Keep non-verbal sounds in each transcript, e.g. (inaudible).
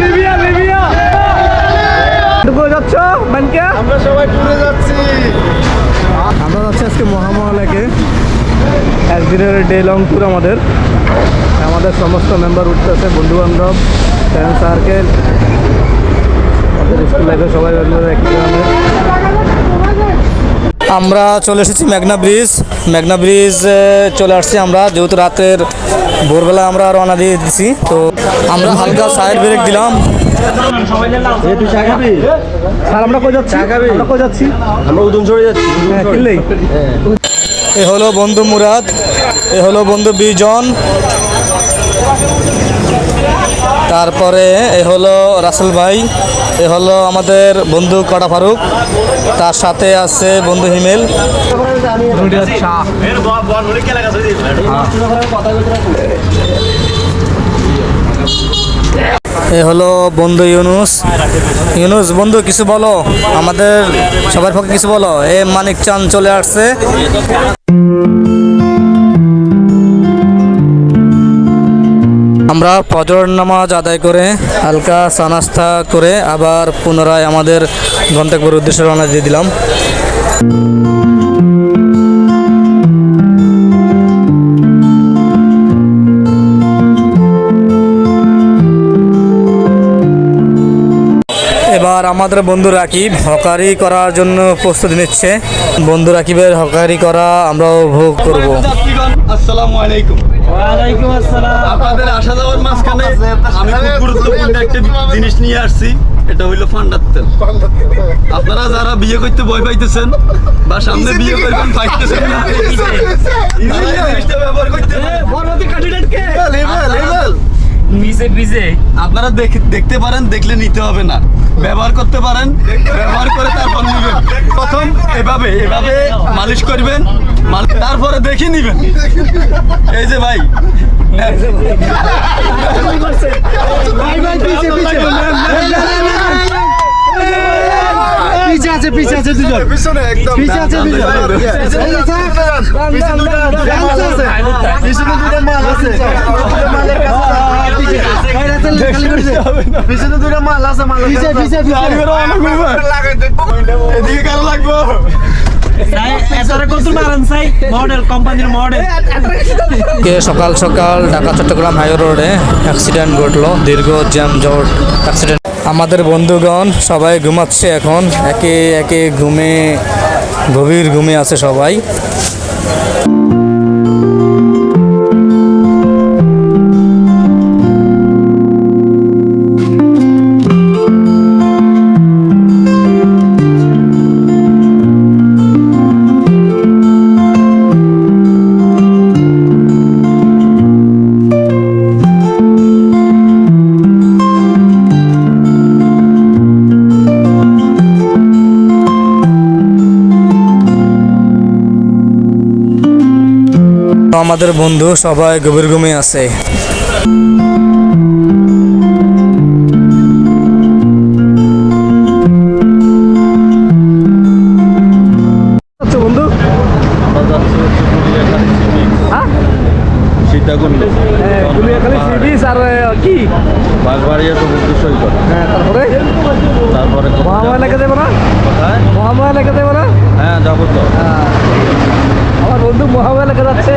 Libya Libya. কোথায় যাচ্ছ আমরা সবাই ট্যুরে যাচ্ছি। আমরা যাচ্ছি আজকে মহামহালেকে একদিনের ডে লং ট্যুর আমাদের। আমাদের সমস্ত মেম্বার উঠতেছে বন্ধু বান্ধব ফ্রেন্ড সার্কেল আমাদের স্কুল লাইফে সবাই একই আমরা চলে এসেছি মেঘনা ব্রিজ। মেঘনা ব্রিজ চলে আসছি আমরা। যেহেতু রাতের ভোরবেলা আমরা রওনা দিয়ে দিছি তো আমরা হালকা সাইড ব্রেক দিলাম। তুই চা খাবি স্যার আমরা কই যাচ্ছি? আমরা কই যাচ্ছি? আমরা উদম চড়ে যাচ্ছি হ্যাঁ এ হলো বন্ধু মুরাদ এ হলো বন্ধু বিজন। তারপরে এ হলো রাসেল ভাই, এ হলো আমাদের বন্ধু কটা ফারুক, তার সাথে আছে বন্ধু হিমেল। এ হলো বন্ধু ইউনুস। ইউনুস, বন্ধু, কিছু বলো? আমাদের সবার পক্ষে কিছু বলো? এ মানিক চাঁদ চলে আসছে। আমরা ফজর নামাজ আদায় করে হালকা সানাস্তা করে আবার পুনরায় আমাদের গন্তব্যের উদ্দেশ্যে রওনা দিয়ে দিলাম। এবার আমাদের বন্ধু রাকিব হকারি করার জন্য প্রস্তুতি নিচ্ছে। বন্ধু রাকিবের হকারি করা আমরা উপভোগ করব। আসসালামু আলাইকুম। ওয়ালাইকুম আসসালাম। আপনাদের আসা যাওয়ার মাঝখানে আমি খুব গুরুত্বপূর্ণ একটা জিনিস নিয়ে আসছি এটা হইল ফান্ডার তেল আপনারা যারা বিয়ে করতে ভয় পাইতেছেন বা সামনে বিয়ে করবেন পাইতেছেন না। জিনিসটা ব্যবহার করতে। মিসে মিজে আপনারা দেখ- দেখতে পারেন দেখলে নিতে হবে না ব্যবহার করতে পারেন ব্যবহার করে তারপর নিবেন প্রথম এভাবে এভাবে মালিশ করবেন তারপরে দেখে নিবেন এই যে ভাই পিছে আছে পিছে আছে দুজন। পিছনে একদম পিছে আছে দুজন। পিছনে দুটো মাল আছে। পিছনে দুটো মাল আছে। মাল পিছে পিছে এদিকে কারও লাগবো? এতরে কত মারান সাই? মডেল কোম্পানির মডেল। কে সকাল সকাল ঢাকা চট্টগ্রাম হাই রোডে অ্যাক্সিডেন্ট ঘটলো। দীর্ঘ জ্যাম জট অ্যাক্সিডেন্ট আমাদের বন্ধুগণ সবাই ঘুমাচ্ছে এখন। একে একে ঘুমে গভীর ঘুমে আছে সবাই। আমাদের বন্ধু সবাই গভীর ঘুমে আছে। আচ্ছা বন্ধু। হ্যাঁ? কি? বাগবাড়িয়া সমুদ্র সৈকত। হ্যাঁ তারপরে? তারপরে মহামায়া লেগে দেবো না? কোথায়? মহামায়া লেগে দেবো না? হ্যাঁ যাব তো। হ্যাঁ। আমার বন্ধু মহামায়া লেগে যাচ্ছে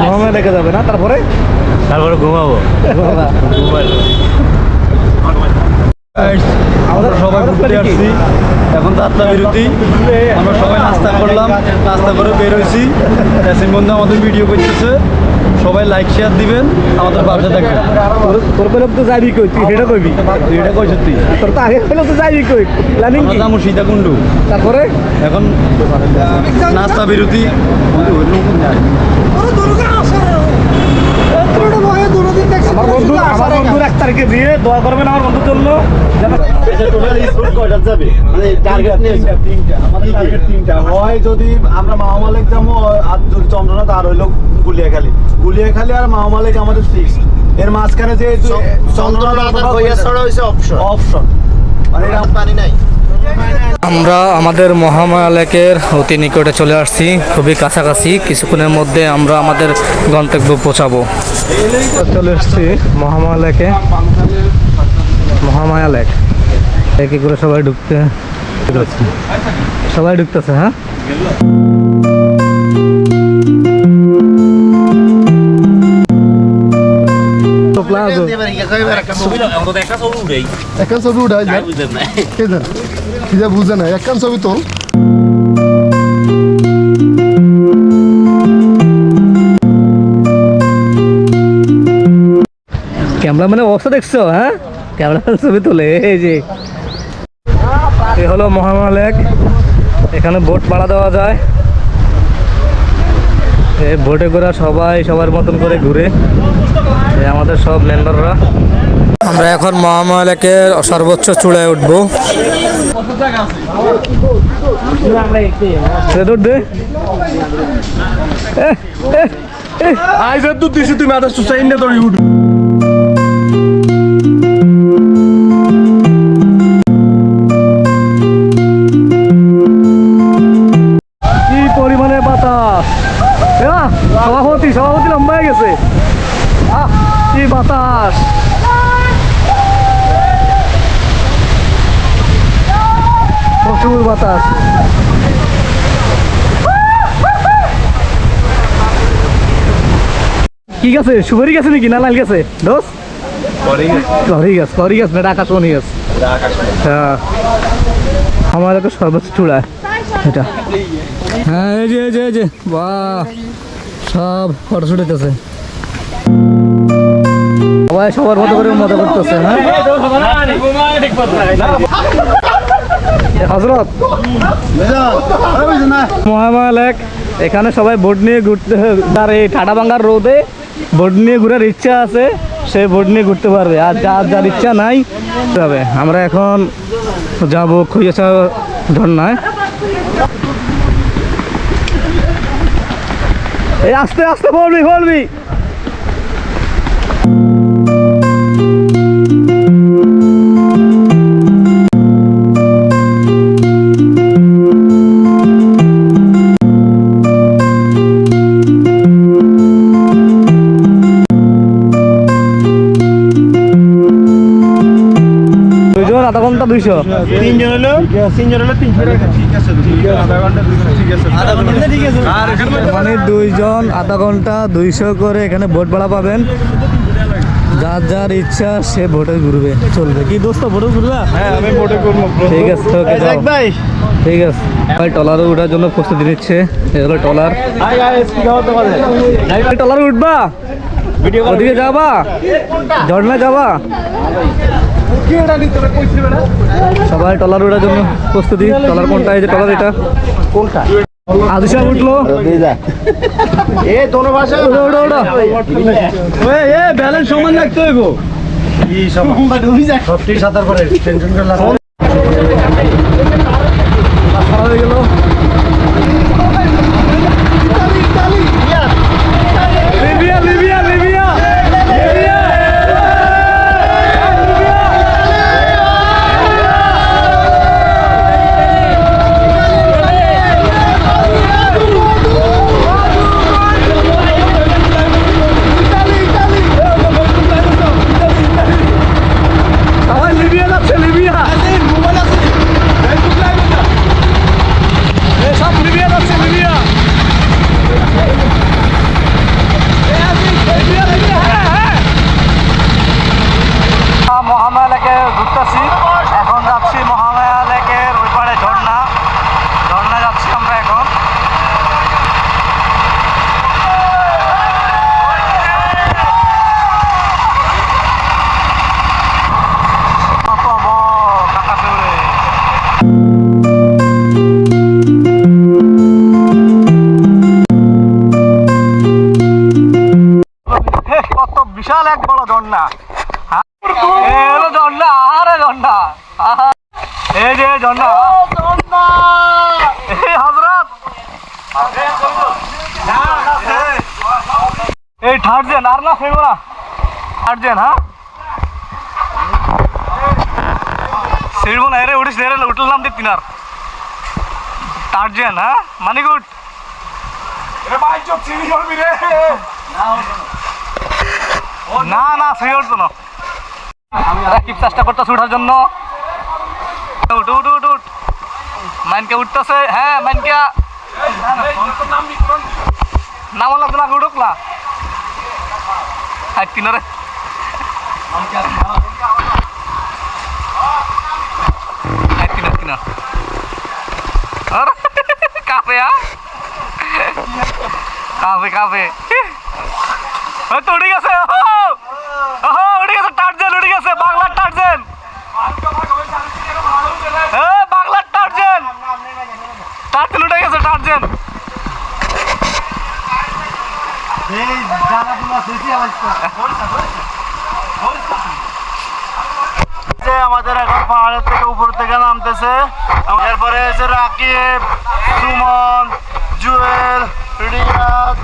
মহামায়া লেগে যাব। না? তারপরে? তারপরে ঘুমাবো। আমরা সবাই ঘুরতে? আসছি। এখন যাত্রা বিরতি। আমরা সবাই নাস্তা করলাম। নাস্তা করে বের হয়েছি। (laughs) বন্ধু আমাদের ভিডিও করতেছে। সবাই লাইক শেয়ার দিবেন আমাদের পাশে থাকবেন। তোর- পেলে তো যাবি কই? তুই সেটা কইবি? তুই এটা কই সত্যি তোর তো আগে পেলে তো যাবি কই? প্ল্যানিং আমরা কি? যাব সীতাকুণ্ডু। তারপরে? এখন নাস্তা বিরতি। আমার বন্ধু আমার বন্ধুর এক তারিখে দিয়ে দোয়া করবেন আমার বন্ধুর জন্য যেন হয় যদি আমরা মাহমালিক যাব আর যদি চন্দ্রনাথ আর হইল গুলিয়াখালী গুলিয়াখালী আর মাহমালিক আমাদের ফিক্স এর মাঝখানে যে চন্দ্রনাথ অপশন মানে আমরা আমরা আমাদের মহামায়া লেকের অতি নিকটে চলে আসছি খুবই কাছাকাছি। কিছুক্ষণের মধ্যে আমরা আমাদের গন্তব্য পৌঁছাবো। চলে এসছি মহামায়া লেকে মহামায়া লেক একে করে সবাই ঢুকতে সবাই ঢুকতেছে হ্যাঁ? প্লাজো একখান ছবি উঠাই যা বুঝে না একখান ছবি তোল ক্যামেরাম্যানের অবস্থা দেখছ হ্যাঁ ক্যামেরা ছবি তোলে এই যে এ হলো মহামায়া লেক এখানে বোট ভাড়া দেওয়া যায় এই বোটে করে সবাই সবার মতন করে ঘুরে আমাদের সব মেম্বাররা আমরা এখন মহামালাকে সর্বোচ্চ চূড়ায় উঠবো। আইজ দিছি তুমি আদার সুসাইন না তোর ইউড কি পরিমাণে বাতাস। আহ, সভাপতি সভাপতি লম্বা হয়ে গেছে। আহ, কি বাতাস? প্রচুর বাতাস। কি গেছে? সুপারি গেছে নাকি? না লাল গেছে? দোষ করি গাছ। করি গাছ না আকাশমণি গাছ। হ্যাঁ। আমার সর্বোচ্চ এটা। হ্যাঁ এই যে এই যে এই যে। বাহ! সব ফটোশুট হইতেছে। সবাই সবার মতো করে মজা করতেছে হ্যাঁ? হজরত মহামায়া লেক এখানে সবাই বোট নিয়ে ঘুরতে, তার এই ঠাডাবাঙ্গার রোদে বোট নিয়ে ঘুরার ইচ্ছা আছে, সে বোট নিয়ে ঘুরতে পারবে। আর যার যার ইচ্ছা নাই যাবে আমরা এখন যাব খুঁজেছা ঝর্ণায়। এই আস্তে আস্তে বলবি বলবি। আধা ঘণ্টা দুইশো। তিনজন হলো? তিনজন হলো তিনশো টাকা। ঠিক আছে আধা ঘণ্টা ঠিক আছে। আধা ঘণ্টা ঠিক আছে আর এখানে মানে দুইজন আধা ঘণ্টা দুইশো করে এখানে ভোট ভাড়া পাবেন। যার যার ইচ্ছা সে ভোটে ঘুরবে চলবে। কি দোস্ত ভোটে ঘুরবা? হ্যাঁ আমি মোটে করব ঠিক আছে ওকে যাও। ভাই। ঠিক আছে। ভাই টলারে ওঠার জন্য প্রস্তুতি নিচ্ছে। এ হলো টলার টলারে উঠবা? ভিডিও ওদিকে যাবা? ঝর্ণা যাবা? সবাই টলার ওঠার জন্য প্রস্তুতি। টলার কোনটা? এই যে টলার এটা। কোনটা? আদিশা উঠল। এ দোনো ভাষা। ওড়ো ওড়ো ওঠো। এ এ ব্যালেন্স সমান রাখতে হইব। কি সমান? যায় সত্যি টেনশন বিশাল এক বড় ঝর্ণা। হ্যাঁ? এ হলো ঝর্ণা আরে আহা। এই যে ঝর্ণা। এই হজরত। এই থার্ড জেন আর না ফেরবো না। থার্ড জেন হ্যাঁ? ছিড়বো না এরে উঠিস রে উঠলাম দিয়ে তিনার। টার্জেন হ্যাঁ? মানিগুড না না, সেই উঠতো না। রাকিব চেষ্টা করতেছি উঠার জন্য। উঠ উঠ উঠ উঠ। মাইনকে উঠতেছে। হ্যাঁ মাইনকে। নাম লাগতো না উঠুক না। হাইট কিনারে হাইট কিনার কিনার কাফে হ্যাঁ কাফে কাফে ওই তো উঠে গেছে ওহো! ওহো, উঠে গেছে টার্জেন উঠে গেছে বাংলার টার্জেন এ, বাংলার টার্জেন যে আমাদের এখন পাহাড়ের থেকে উপর থেকে নামতেছে। এরপরে এসে রাকিব সুমন জুয়েল রিয়াদ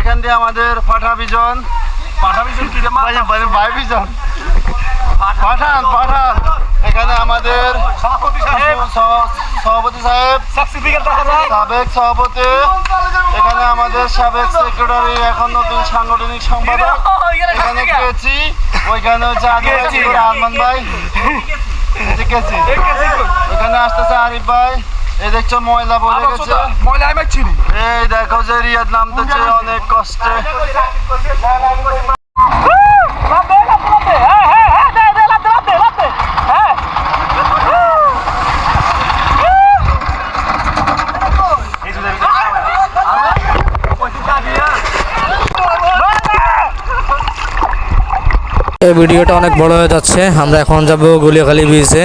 এখান দিয়ে আমাদের পাঠা বিজন। পাঠা বিজন কি ভাই বিজন। পাঠান পাঠান। এখানে আমাদের সভাপতি সাহেব। সাবেক সভাপতি। এখানে আমাদের সাবেক সেক্রেটারি এখন নতুন সাংগঠনিক সম্পাদক। এখানে কেচি ওইখানে হচ্ছে আদিবাসী রহমান ভাই। কেচি এখানে আসতেছে আরিফ ভাই। এই দেখছ ময়লা বলে গেছে। এই দেখো যে রিয়াদ নামতেছে অনেক কষ্টে। ভিডিওটা অনেক বড় হয়ে যাচ্ছে। আমরা এখন যাব গুলিয়াখালী বিচে